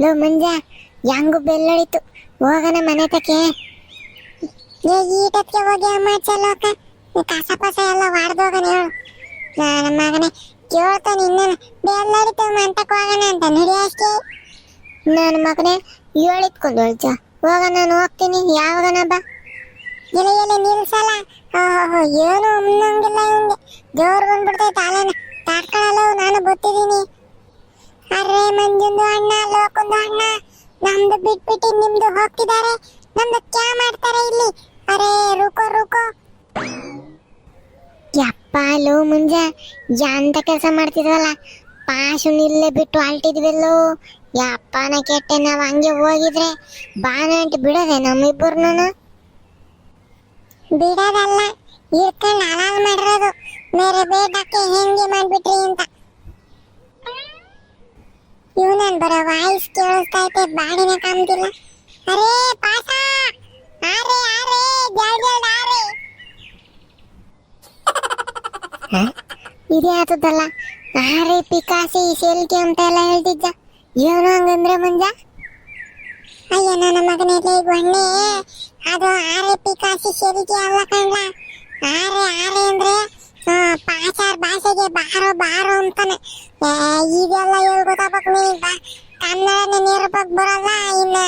Low ಮಂಜ ಯಾಂಗು ಬೆಲ್ಲಳಿತು ಹೋಗನ ಮನೆ ತಕ್ಕೆ. ಏ ಈಟಕ್ಕೆ ಹೋಗಿ ಅಮ್ಮ ಚಲೋಕ ಕಸ ಪಸ ಎಲ್ಲ ವಾಡ್ದೋಗನ ಹೇಳು. ನನ್ನ ಮಗನೇ ಕೇಳ್ತಾನೆ ಇನ್ನೇನು ಬೆಲ್ಲಳಿತು ಮಂಟಕ್ಕೆ ಹೋಗೋಣ ಅಂತ ನಡಿ ಅಷ್ಟೇ. ನನ್ನ ಮಗನೇ ಹೇಳಿದ್ಕೊಂಡು ಹೇಳ್ಚ ಹೋಗ ನಾನು ಹೋಗ್ತೀನಿ. ಯಾವಾಗನ ಬಾ. ಇಲ್ಲ ಇಲ್ಲ ನಿಲ್ಸಲ್ಲ. ಏನು ಅನ್ನಂಗಿಲ್ಲ ಹಿಂಗೆ. ಜೋರ್ ಬಂದ್ಬಿಡ್ತೈತೆ, ಅಲ್ಲೇನ. ತಾಟ್ಕೊಳ್ಳಲ್ಲ ನಾನು ಗೊತ್ತಿದ್ದೀನಿ ಅರೆ ಮಂಜುಂದು ಅಣ್ಣ, ಲೋಕಂದು ಅಣ್ಣ, ನಮ್ದು ಬಿಟ್ಬಿಟ್ಟು ನಿಮ್ದು ಹೋಗ್ತಿದ್ದಾರೆ ನಮ್ದು ಕ್ಯಾ ಮಾಡ್ತಾರೆ ಇಲ್ಲಿ. ಅರೆ, ರುಕೋ ರುಕೋ. ಯಪ್ಪ, ಲೋ ಮುಂಜ ಅಂತ ಕೆಲಸ ಮಾಡ್ತಿದ್ವಲ್ಲ? ಪಾಶು ಇಲ್ಲೇ ಬಿಟ್ಟು ಅಲ್ಟಿದ್ವಿಲ್ಲೋ. ಯಪ್ಪನ ಕೆಟ್ಟೆ, ನಾವು ಹಂಗೆ ಹೋಗಿದ್ರೆ ಬಾನಂಟ್ ಬಿಡೋದೆ ನಮ್ಮಿಬ್ಬರನ್ನ? ಬಿಡೋದಲ್ಲ, ಇರ್ಕೊಂಡು ಹಲಾಲ್ ಮಾಡಿರೋದು. ಬೇರೆ ಬೇಡಕ್ಕೆ ಹೆಂಗೆ ಮಾಡ್ಬಿಟ್ರಿ ಅಂತ. ಇವನನ್ ಬರೋ ವಾಯ್ಸ್ ಕೇಳಿಸ್ತಾ ಐತೆ ಬಾಡಿನ ಕಾಮ್ತಿಲ್ಲ ಅರೇ ಪಾಸ! ಆರೆ ಆರೆ ಜಲ್ದ್ ಜಲ್ದ್ ಆರೆ ಇದೇ ಆತದಲ್ಲ ಆರೆ ಪಿಕಾಸಿ ಸೆಲ್ಕೆ ಅಂತ ಎಲ್ಲ ಹೇಳ್ತಿದ್ದ. ಏನು ಹಂಗಂದ್ರೆ ಮಂಜ? ಅಯ್ಯ ನನ್ನ ಮಗನೇ ಅದು ಆರೆ ಪಿಕಾಸಿ ಸೆಲ್ಕೆ ಅಲ್ಲ ಕಣ್ಲ. ಆರೆ ಆರೆ ಅಂದ್ರೆ ಪಾಚಾರ್ ಭಾಷೆಗೆ ಬಾರೋ ಬಾರೋ ಅಂತಾನೆ. ಇದೆಲ್ಲ ಹೇಳ್ ಗೊತ್ತಾಗ್ಬೇಕು ನೀನ್ ಬಾ ಕನ್ನಡನೇ ನೇರವಾಗಿ ಬರಲ್ಲ ಇನ್ನ.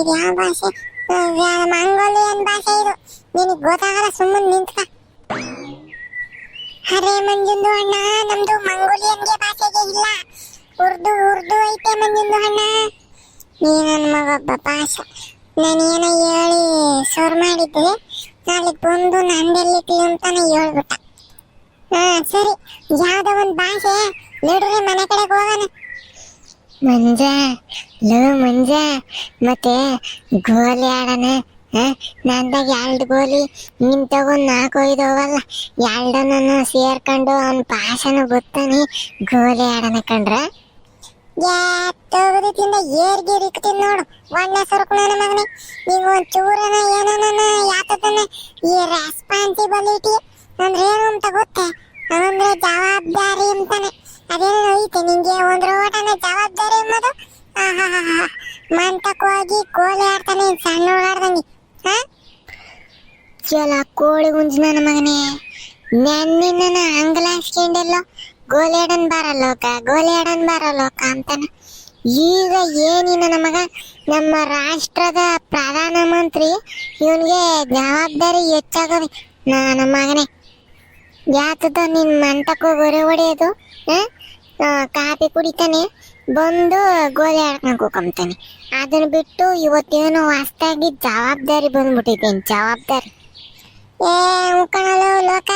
ಇದು ಯಾವ ಭಾಷೆ? ಮಂಗೋಲಿಯನ್ ಭಾಷೆ ಇದು. ನಿನಗೆ ಗೊತ್ತಾಗಲ್ಲ, ಸುಮ್ಮನೆ ನಿಂತ್ಕ. ಅರೆ ಮಂಜುಂದು ಅಣ್ಣ, ನಮ್ದು ಮಂಗೋಲಿಯನ್ಗೆ ಭಾಷೆಗೆ ಇಲ್ಲ. ಉರ್ದು ಉರ್ದು ಐತೆ ಮಂಜುಂದು ಅಣ್ಣ. ನೀ ನನ್ನ ಮಗ ಭಾಷೆ ಭಾಷ ನಾನು ಏನೋ ಹೇಳಿ ಸೋರ್ ಮಾಡಿದ್ದೆ. ನಾಳೆ ಬಂದು ನಂದೆಲ್ಲಿತ್ತು ಅಂತಾನೆ ಹೇಳ್ಬಿಟ್ಟ. ಹಾ, ಸರಿ. ಯಾವ್ದೋ ಒಂದ್ ಭಾಷೆ. ನೋಡ್ರಿ ಮನೆ ಕಡೆಗೆ ಹೋಗೋಣ. ಮಂಜ ಲೋ ಮಂಜ, ಮತ್ತೆ ಗೋಲಿ ಆಡೋಣ. ನಂದಾಗ ಎರಡು ಗೋಲಿ, ನಿನ್ ತಗೊಂಡ್ ನಾಲ್ಕು ಐದು ಹೋಗಲ್ಲ. ಎರಡನ್ನ ಸೇರ್ಕೊಂಡು ಅವ್ನ ಭಾಷೆನೂ ಗೊತ್ತಾನೆ. ಗೋಲಿ ಆಡೋಣ ಕಂಡ್ರ? ತಗದಿತ್ತಿಂದ ಏರ್ಗೆ ಇರಿಕ್ತೀನಿ ನೋಡು. ಒಳ್ಳೆ ಸರಕು ನನ್ನ ಮಗನೇ ನೀವು ಒಂಚೂರನ ಚೂರನ ಏನನ ಯಾತದನ್ನ ಈ ರೆಸ್ಪಾನ್ಸಿಬಿಲಿಟಿ ಅಂದ್ರೆ ಏನು ಅಂತ ಗೊತ್ತೇ? ಅಂದ್ರೆ ಜವಾಬ್ದಾರಿ ಅಂತಾನೆ. ಅದೇನೋ ಐತೆ ನಿಂಗೆ ಒಂದು ರೋಟನ ಜವಾಬ್ದಾರಿ ಎಂಬುದು? ಆಹಾಹಾಹಾ. ಮಂಟಕ್ ಹೋಗಿ ಕೋಲಿ ಆಡ್ತಾನೆ ಸಣ್ಣ ಆಡ್ದಂಗೆ. ಹಾ? ಚಲ ಕೋಳಿ ಗುಂಜು ನನ್ನ ಮಗನೇ. ನೆನ್ನಿನ ಅಂಗಲಾಸ್ಕೊಂಡೆಲ್ಲೋ ಗೋಲಿ ಆಡನ್ ಬಾರಲ್ಲೋಕ ಗೋಲಿ ಆಡನ್ ಬಾರಲ್ಲೋಕ ಅಂತಾನೆ. ಈಗ ಏನಿನ ನಮಗ ನಮ್ಮ ರಾಷ್ಟ್ರದ ಪ್ರಧಾನಮಂತ್ರಿ ಇವನಿಗೆ ಜವಾಬ್ದಾರಿ ಹೆಚ್ಚಾಗೋದು. ನನ್ನ ಮಗನೇ. ಯಾತದ ನಿನ್ ಮಂಟಕ್ಕೂ ಗೊರೆ ಹೊಡೆಯೋದು? ಕಾಫಿ ಕುಡಿತಾನೆ, ಬಂದು ಗೋಲಿ ಆಡ್ಕೊಂಡು ಕೂಕೊಂತಾನೆ ಅದನ್ನ ಬಿಟ್ಟು ಇವತ್ತೇನು ಹೊಸ್ದಾಗಿ ಜವಾಬ್ದಾರಿ ಬಂದ್ಬಿಟ್ಟಿದೆ ಜವಾಬ್ದಾರಿ. ಏ ಉಕ್ಕಣಲು ಲೋಕ.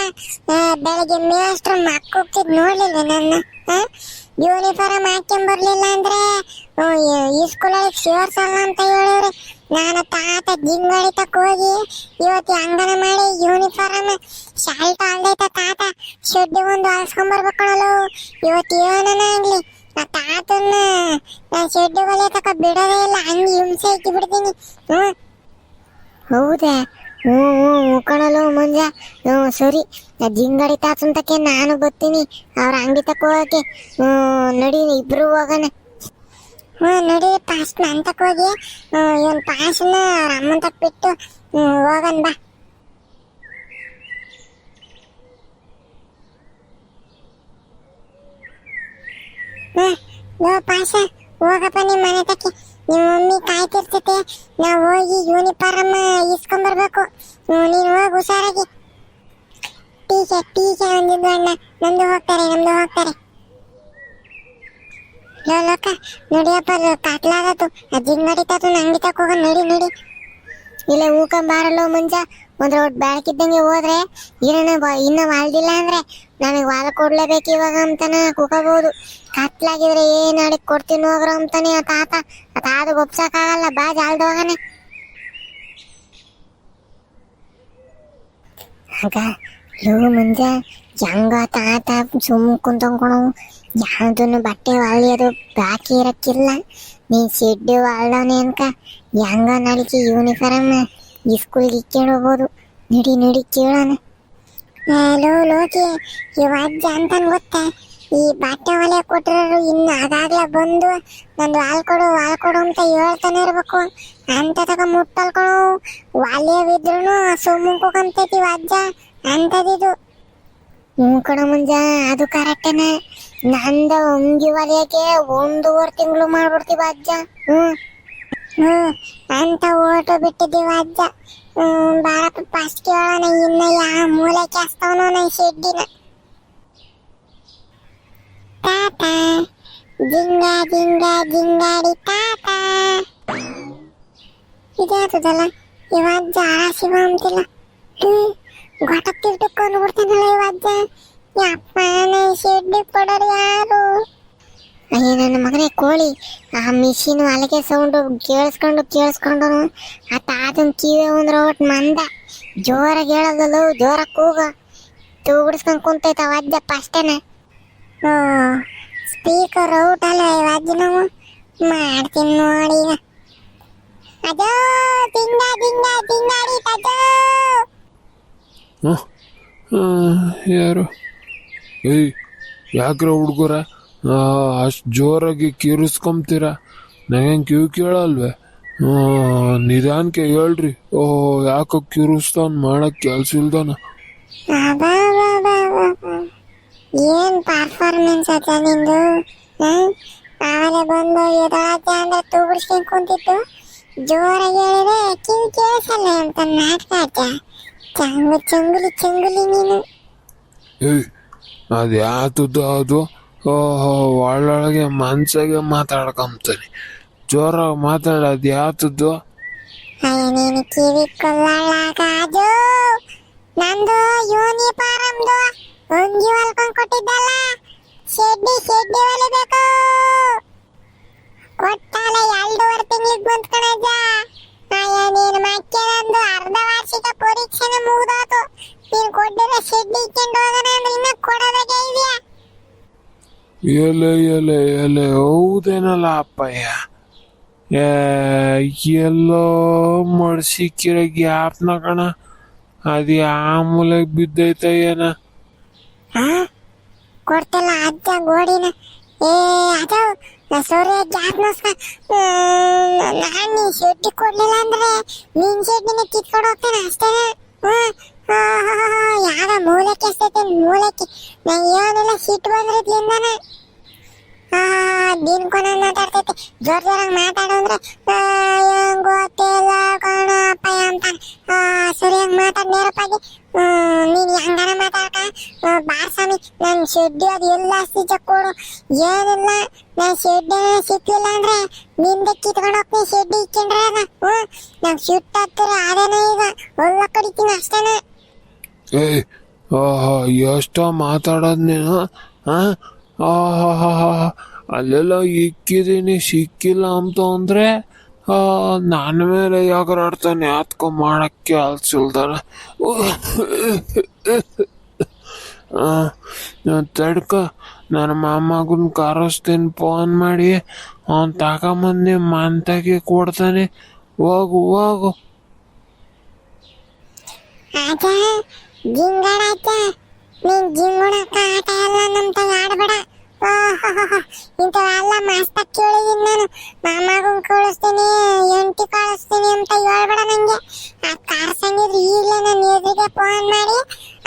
ಬೆಳಗ್ಗೆ ಮೇಷ್ಟ್ರು ಮಕ್ಕ ಹೋಗ್ತಿದ್ ನೋಡ್ಲಿಲ್ಲ ನನ್ನ. ಯೂನಿಫಾರ್ಮ್ ಹಾಕೊಂಡ್ ಬರ್ಲಿಲ್ಲ ಅಂದ್ರೆ ಈ- ಸ್ಕೂಲಲ್ಲಿ ಸೇರ್ಸಲ್ಲ ಅಂತ ಹೇಳಿವ್ರೆ ನಾನು ತಾತ ಜಿಂಗಡಿ ತಕ್ಕ ಹೋಗಿ ಇವತ್ತು ಅಂಗನ ಮಾಡಿ ಯೂನಿಫಾರ್ಮ್ ಶಾಲ್ಟ್ ಅಲ್ದೈತ ತಾತ. ಶೆಡ್ ಒಂದು ಅಳ್ಸ್ಕೊಂಬರ್ಬೇಕಣಲು ಇವತ್ತು ಏನನ ಆಗ್ಲಿ? ಆ ತಾತನ್ನ ಶೆಡ್ ಒಲೆ ತಕ ಬಿಡೋದೇ ಇಲ್ಲ. ಹಂಗೆ ಹಿಂಸೆ ಇಕ್ಕಿ ಬಿಡ್ತೀನಿ ಹ್ಞೂ. ಹೌದಾ? ಹ್ಞೂ ಹ್ಞೂ ಕಣಲು ಮಂಜ. ಹ್ಞೂ, ಸರಿ. ಜಿಂಗಡಿ ತಾತಂತಕ್ಕೆ ನಾನು ಬರ್ತೀನಿ. ಅವ್ರ ಅಂಗಡಿ ತಕ್ಕ ಹೋಗಕ್ಕೆ. ಹ್ಞೂ ನಡಿ ಇಬ್ರು ಹೋಗೋಣ. ನಡಿ ಪಾಸ್ ನನ್ನ ತಕ ಹೋಗಿ ಇವನ್ ಅವ್ರ ಅಮ್ಮನ ತಕ ಬಿಟ್ಟು ಹೋಗನ್ ಬಾ. ಹ್ಞೂ ಪಾಶ ಹೋಗಪ್ಪ ನಿಮ್ಮ ಮನೆ ತಕ್ಕೆ. ನಿಮ್ಮ ಮಮ್ಮಿ ಕಾಯ್ತಿರ್ತೈತೆ ನಾವು ಹೋಗಿ ಯೂನಿಫಾರ್ಮ್ ಇಸ್ಕೊಂಬರ್ಬೇಕು. ಬರಬೇಕು ನೀನು ಹೋಗಿ ಹುಷಾರಾಗಿ. ಟೀಕೆ ಟೀಕೆ ಒಂದಿದ್ದು ಅಣ್ಣ ನಮ್ದು ಹೋಗ್ತಾರೆ ನಮ್ದು ಹೋಗ್ತಾರೆ. ಲೋ ಲೋಕ, ನಡಿಯಪ್ಪ ಕಾಟ್ಲಾಗತ್ತು ಜಿಂಗಡಿ ನಡೀತಾತು ನಂಗೆ ಹೋಗ, ನಡಿ ನಡಿ. ಇಲ್ಲ ಹೂಕೊಂಬಾರಲ್ಲೋ ಮುಂಜ, ಒಂದ್ ರೋಡ್ ಬೆಳಕಿದ್ದಂಗೆ ಹೋದ್ರೆ ಏನ ಇನ್ನ ವಾಲ್ದಿಲ್ಲ ಅಂದ್ರೆ ನನಗೆ ವಾಲ ಕೊಡ್ಲೇಬೇಕು ಇವಾಗ ಅಂತಾನ ಕೂಕೋಬಹುದು ಕತ್ಲಾಗಿದ್ರೆ ಏನ್ ಅಡಿಗೆ ಕೊಡ್ತೀನಿ ಹೋಗ್ರ ಅಂತಾನೆ ಆ ತಾತ. ಆ ತಾತ ಒಪ್ಸಕ್ಕಾಗಲ್ಲ, ಬಾ ಜಾಲ್ದೋಗನೆ ಆಗ ಲೋ ಮುಂಜ, ಹೆಂಗ ತಾತ ಸುಮ್ ಕುಂತ್ಕೊಂಡು ಯಾವ್ದನ್ನು ಬಟ್ಟೆ ಹೊಲಿಯೋದು ಬಾಕಿ ಇರಕ್ಕಿಲ್ಲ. ನೀನ್ ಶೆಡ್ಡು ಹೊಲ್ದವನೆ ಅನ್ಕ ಹೆಂಗ ನಡಿಕೆ ಯೂನಿಫಾರ್ಮ್ ಸ್ಕೂಲ್ಗೆ ಇಕ್ಕೊಂಡು ಹೋಗ್ಬೋದು. ನಡಿ ನಡಿ ಕೇಳೋಣ. ಲೋ ಲೋಕಿ, ಇವ ಅಜ್ಜ ಅಂತನ್ ಗೊತ್ತಾ? ಈ ಬಟ್ಟೆ ಒಲೆ ಕೊಟ್ಟಿರೋರು ಇನ್ನು ಆಗಾಗ್ಲೇ ಬಂದು ನಂದು ವಾಲ್ ಕೊಡು ವಾಲ್ ಕೊಡು ಅಂತ ಹೇಳ್ತಾನೆ ಇರ್ಬೇಕು. ಅಂತ ತಗ ಮುಟ್ಟಲ್ಕೊಳು. ಒಲೆ ಬಿದ್ರು ಸುಮ್ಮಂಕೋಕಂತೈತಿ ಅಜ್ಜ. ಅಂತದಿದು. ಹ್ಞೂ ಕಣ ಮುಂಜ ಅದು ಕರೆಕ್ಟೇನೆ ನಂದ ಅಂಗಿ ಹೊಲಿಯಕ್ಕೆ ಒಂದೂವರೆ ತಿಂಗಳು ಮಾಡ್ಬಿಡ್ತೀವಿ ಅಜ್ಜ ಹ್ಞೂ ಹ್ಞೂ ಅಂತ ಓಟು ಬಿಟ್ಟಿದ್ದೀವಿ ಅಜ್ಜ ಹ್ಞೂ ಬಾರಪ್ಪ ಫಸ್ಟ್ ಕೇಳೋಣ ಇನ್ನ ಯಾವ ಮೂಲೆ ಕೆಸ್ತವನೋ ನನ್ನ ಶೆಡ್ಡಿನ ತಾತ ಜಿಂಗ ಜಿಂಗ ಜಿಂಗಾಡಿ ತಾತ ಇದಾತದಲ್ಲ ಇವ ಅಜ್ಜ ಆರಾಸಿವ ಅಂತಿಲ್ಲ ಹ್ಮ್ ಗೊಟಕ್ ತಿರ್ಟಕ್ಕೊಂಡು ಬಿಡ್ತಾನಲ್ಲ ಇವ ಅಜ್ಜ ಯಪ್ಪ ನನ್ನ ಶೆಡ್ಡಿ ಕೊಡೋರು ಯಾರು? ಅಯ್ಯ, ನನ್ನ ಮಗನೇ, ಕೋಳಿ. ಆ ಮಿಷಿನ್ ಅಲ್ಲಿಗೆ ಸೌಂಡು ಕೇಳಿಸ್ಕೊಂಡು ಕೇಳಿಸ್ಕೊಂಡು ಆ ತಾತನ ಕಿವಿ ಅಂದ್ರೆ ಒಟ್ಟು ಮಂದ. ಜೋರಾಗಿ ಹೇಳೋದಲ್ಲ, ಜೋರಾಗಿ ಕೂಗ. ತೂಗಿಡ್ಸ್ಕೊಂಡು ಕುಂತೈತೆ ವಾದ್ಯ ಅಷ್ಟೇನೆ. ಓ ಸ್ಪೀಕರ್ ಔಟ್ ಅಲ್ಲ ನಾವು? ಮಾಡ್ತೀನಿ ನೋಡಿ ಈಗ. ಅದೋ, ದಿಂಗ ದಿಂಗ, ದಿಂಗಾಡಿ ತಜೋ ಯಾರು? ಏಯ್ ಯಾಕ್ರ ಹುಡುಗರ? ಅಷ್ಟು ಜೋರಾಗಿ ಕಿರಿಸ್ಕೊಂತೀರ ನನಗೆ ಕಿವಿ ಕೇಳಲ್ವೇ? ನಿಧಾನಕ್ಕೆ ಹೇಳ್ರಿ. ಓ ಯಾಕೋ ಕಿರಿಸ್ತಾನ ಮಾಡಕ್ ಕೆಲ್ಸ ಇಲ್ದಾನ? ಬಾ ಏನ್ ಪರ್ಫಾರ್ಮೆನ್ಸ್ ಅದ ನಿಂದು? ಆಮೇಲೆ ಬಂದು ಎದಳಾಚೆ ಅಂದ್ರೆ ತೂಗುಡ್ಸ್ಕೊಂಡ್ ಕುಂತಿತ್ತು. ಜೋರಾಗಿ ಹೇಳಿದ್ರೆ ಕಿವಿ ಕೇಳಿಸಲ್ಲ ಅಂತ ನಾಟಕ ಚಂಗು ಚಂಗುಲಿ ಚಂಗುಲಿ ನೀನು. ಏಯ್ ಅದು ಯಾತದ್ದು ಅದು? ಓಹೋ ಒಳ್ಳೊಳಗೆ ಮನ್ಸಾಗೆ ಮಾತಾಡ್ಕೊಂತಾನೆ ಜೋರಾಗಿ ಮಾತಾಡೋದು ಯಾತದ್ದು ಅಯ್ಯ, ನೀನು ಕಿವಿ ಕೊಟ್ಟಿದ್ದಲ್ಲ. ಶೆಡ್ಡಿ ಶೆಡ್ಡಿ ಅರ್ಧ ವಾರ್ಷಿಕ ಪರೀಕ್ಷೆನೇ ನೀನು ಕೊಟ್ಟಿರೋ ಶೆಡ್ ಇಕ್ಕೊಂಡು ಹೋಗೋಣ ಅಂದ್ರೆ ಇನ್ನ ಕೊಡೋದಾಗೆ ಇದೆಯಾ? ಎಲೆ ಎಲೆ ಎಲೆ ಹೌದೇನಲ್ಲ ಅಪ್ಪಯ್ಯ? ಏ, ಎಲ್ಲೋ ಮಡ್ಸಿಕ್ಕಿರೋ ಗ್ಯಾಪ್ನ ಕಣ. ಅದು ಯಾವ ಮೂಲೆಗೆ ಬಿದ್ದೈತ ಏನ ಹಾ ಕೊಡ್ತಲ್ಲ ಅಜ್ಜ ಗೋಡಿನ. ಏ ಅದು ಸೂರ್ಯ ಜಾತ್ನೋಸ್ಕ ನಾನು ನೀನ್ ಶೆಡ್ ಕೊಡ್ಲಿಲ್ಲ ಅಂದ್ರೆ ನಿನ್ ನಿನ್ನ ಕಿತ್ಕೊಂಡು ಹೋಗ್ತಾನೆ ಅಷ್ಟೇನೆ. ಯಾವ ಮೂಲಕ್ಕೆ ಎಸ್ತೈತೆ ಮೂಲಕ್ಕೆ. ಏನಿಲ್ಲ, ಸಿಟ್ಟು ಬಂದ್ರಿದ್ಲಿಂದಾನೆ. ದಿನ ಕೊನ ಮಾತಾಡ್ತೈತೆ. ಜೋರ್ ಜೋರಾಗಿ ಮಾತಾಡು ಅಂದ್ರೆ ಗೊತ್ತಿಲ್ಲ ಕಣಪ್ಪ ಅಂತಾನೆ ಸರಿಯಾಗಿ ಮಾತಾಡ್ ನೇರಪ್ಪಾಗಿ ನೀನು ಹಂಗಾರ ಮಾತಾಡ್ಕ? ಬಾರ್ಸ್ವಾಮಿ ನನ್ನ ಶೆಡ್ಡಿ ಅದು ಎಲ್ಲ ಸಿಜ ಕೊಡು ಏನಿಲ್ಲ ನನ್ ಶೆಡ್ಡಿ ಸಿಕ್ಲಿಲ್ಲ ಅಂದ್ರೆ, ನಿಂದೆ ಕಿತ್ಕೊಂಡು ಹೋಗ್ತೀನಿ ಶೆಡ್ಡಿ ಇಕ್ಕೊಂಡ್ರೆ ಅದ ಹ್ಮ್, ನಂಗೆ ಸಿಟ್ಟು ಹತ್ತಿರ ಅದೇನ ಈಗ. ಒಳ್ಳೆ ಕಡಿತೀನಿ ಅಷ್ಟೇನೆ. ಏಯ್ ಆಹಾ ಎಷ್ಟೋ ಮಾತಾಡೋದು ನೀನು ಆಹಾ ಅಲ್ಲೆಲ್ಲ ಇಕ್ಕಿದ್ದೀನಿ ಸಿಕ್ಕಿಲ್ಲ ಅಂತ ಅಂದರೆ ಆ, ನನ್ನ ಮೇಲೆ ಯಾಕರಾಡ್ತಾನೆ ಯಾತ್ಕೊ ಮಾಡಕ್ಕೆ ಅಲ್ಸಿಲ್ದಾರ ತಡ್ಕ ನನ್ನ ಮಾಮಗನ್ ಕರೆಸ್ತೀನಿ ಫೋನ್ ಮಾಡಿ. ಅವ್ನು ತಗೊಂಬಂದು ಮಂತಾಗಿ ಕೊಡ್ತಾನೆ. ಹೋಗು ಹೋಗು. ಆಟ ಜಿಂಗಡ ಆಟ ನೀನ್ ಜಿಂಗುಣಕ್ಕ ಆಟ ಎಲ್ಲ ನಮ್ ತಗ ಆಡ್ಬೇಡ. ಇಂಥವೆಲ್ಲ ಮಸ್ತ ಕೇಳಿದೀನಿ ನಾನು. ಮಾಮಗನ್ ಕಳಿಸ್ತೀನಿ, ಎಂಟಿ ಕಳಿಸ್ತೀನಿ ಅಂತ ಹೇಳ್ಬೇಡ ನಂಗೆ. ಆ ಕಾರ್ಸಂಗಿದ್ರೆ ಈಗಲೇ ನನ್ನ ಎದುರಿಗೆ ಫೋನ್ ಮಾಡಿ,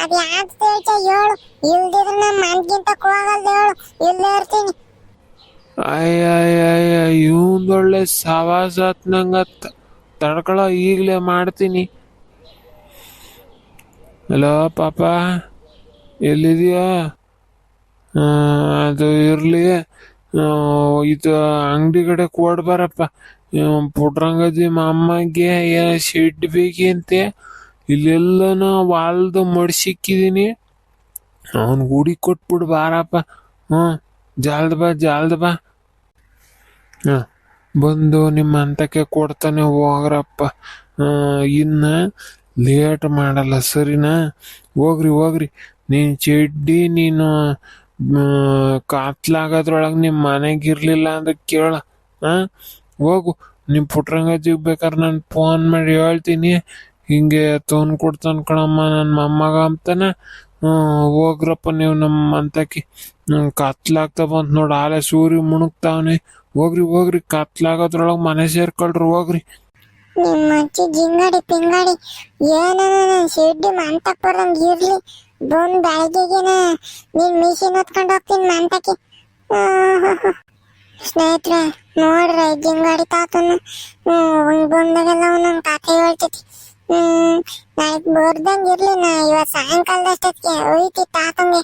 ಅದು ಯಾವ್ದು ತೇಳ್ಚ ಹೇಳು. ಇಲ್ದಿದ್ರೆ ನಮ್ಮ ಮನ್ಗಿಂತ ಹೋಗಲ್ದು ಹೇಳು. ಇಲ್ಲೇ ಇರ್ತೀನಿ. ಅಯ್ಯ ಇವಂದೊಳ್ಳೆ ಸವಾಸ ನಂಗತ್ತ ತಡ್ಕೊಳ, ಈಗಲೇ ಮಾಡ್ತೀನಿ. ಹಲೋ ಪಾಪ ಎಲ್ಲಿದೆಯಾ? ಅದು ಇರಲಿ. ಇದು ಅಂಗಡಿ ಕಡೆ ಕೊಡ್ಬಾರಪ್ಪ ಬರಪ್ಪ. ಪುಟ್ರಂಗದಿ ಅಮ್ಮಗೆ ಶೆಡ್ ಬೇಕಂತೆ? ಇಲ್ಲೆಲ್ಲನ ವಾಲ್ದು ಮಡ್ಸಿಕ್ಕಿದೀನಿ ಅವನ್ ಗುಡಿ ಕೊಟ್ಬಿಡು ಬಾರಪ್ಪ. ಹ್ಞೂ ಜಾಲ್ದ ಬಾ ಜಾಲ್ದ ಬಾ. ಹಾಂ ಬಂದು ನಿಮ್ಮ ಅಂತಕ್ಕೆ ಕೊಡ್ತಾನೆ ಹೋಗ್ರಪ್ಪ. ಇನ್ನ ಲೇಟ್ ಮಾಡಲ್ಲ ಸರಿನಾ? ಹೋಗ್ರಿ ಹೋಗ್ರಿ. ನೀನು ಚಡ್ಡಿ, ನೀನು ಕಾತ್ಲಾಗೋದ್ರೊಳಗೆ ನಿಮ್ಮ ಮನೆಗೆ ಇರಲಿಲ್ಲ ಅಂದ್ರೆ ಕೇಳ ಹೋಗು ನಿಮ್ಮ ಪುಟ್ರಂಗಜ್ಜಿಗೆ ಬೇಕಾದ್ರೆ ನಾನು ಫೋನ್ ಮಾಡಿ ಹೇಳ್ತೀನಿ. ಹಿಂಗೆ ತೊಗೊಂಡು ಕೊಡ್ತಾನೆ ಕಣಮ್ಮ ನನ್ನ ಮೊಮ್ಮಗ ಅಂತಾನೆ. ಹೋಗ್ರಪ್ಪ ನೀವು ನಮ್ಮ ಅಂತಕಿ ಕತ್ಲಾಗ್ತಾ ಬಂತ್ ನೋಡ್, ಆಲೆ ಸೂರ್ಯ ಮುಣುಗ್ತಾವನೆ. ಹೋಗ್ರಿ ಹೋಗ್ರಿ, ಕತ್ಲಾಗೋದ್ರೊಳಗೆ ಮನೆ ಸೇರ್ಕೊಳ್ರಿ, ಹೋಗ್ರಿ. ನಿಮ್ಮ ಅಜ್ಜಿ ಜಿಂಗಡಿ ಏನೋ ಏನ ಶೆಡ್ಡಿ ಮಂಟಪರಂಗ್ ಇರ್ಲಿ, ಬಂದ್ ಬೆಳಗ್ಗೆಗೆನ ನೀನ್ ಮಿಷಿನ್ ಹೊತ್ಕೊಂಡು ಹೋಗ್ತೀನಿ ಮಂತಕ್ಕೆ. ಸ್ನೇಹಿತರೆ, ನೋಡ್ರಿ ಜಿಂಗಾಡಿ ತಾತನ. ಬಂದಾಗೆಲ್ಲ ಒಂದೊಂದ್ ಕಥೆ ಹೇಳ್ತೈತಿ. ಹ್ಮ್ ನಾಳೆ ಬರ್ದಂಗ್ ಇರ್ಲಿ ನಾ ಇವತ್ ಸಾಯಂಕಾಲದಷ್ಟೊತ್ತಿಗೆ ಹೋಯ್ತಿ ತಾತಂಗೆ.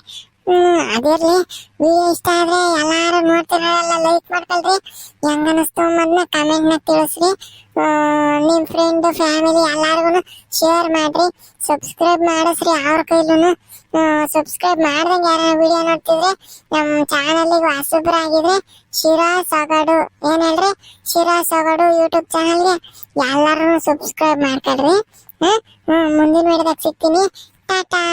ಹ್ಮ್ ಅದಿರ್ಲಿ ವಿಡಿಯೋ ಇಷ್ಟ ಆದ್ರೆ ಎಲ್ಲಾರು ನೋಡ್ತಿರೋರೆಲ್ಲ ಲೈಕ್ ಮಾಡ್ಕೊಳ್ರಿ. ಹೆಂಗ ಅನಿಸ್ತು ಮೊದ್ಲ ಕಮೆಂಟ್ನ ತಿಳಿಸ್ರಿ. ನಿಮ್ ಫ್ರೆಂಡ್ ಫ್ಯಾಮಿಲಿ ಎಲ್ಲಾರ್ಗು ಶೇರ್ ಮಾಡ್ರಿ. ಸಬ್ಸ್ಕ್ರೈಬ್ ಮಾಡಿಸ್ರಿ ಅವ್ರ ಕೈಲೂನು. ಸಬ್ಸ್ಕ್ರೈಬ್ ಮಾಡ್ದಂಗೆ ಯಾರ ವಿಡಿಯೋ ನೋಡ್ತಿದ್ರೆ ನಮ್ಮ ಚಾನಲ್ಗೆ ಹೊಸಬ್ರಾಗಿದ್ರೆ ಶಿರಾ ಸೊಗಡು. ಏನ್ ಹೇಳ್ರಿ? ಶಿರಾ ಸೊಗಡು ಯೂಟ್ಯೂಬ್ ಚಾನಲ್ಗೆ ಎಲ್ಲಾರು ಸಬ್ಸ್ಕ್ರೈಬ್ ಮಾಡ್ಕೊಳ್ರಿ. ಹ್ಮ್ ಮುಂದಿನ ವಿಡಿಯೋದಾಗ ಸಿಗ್ತೀನಿ. ಟಾಟಾ.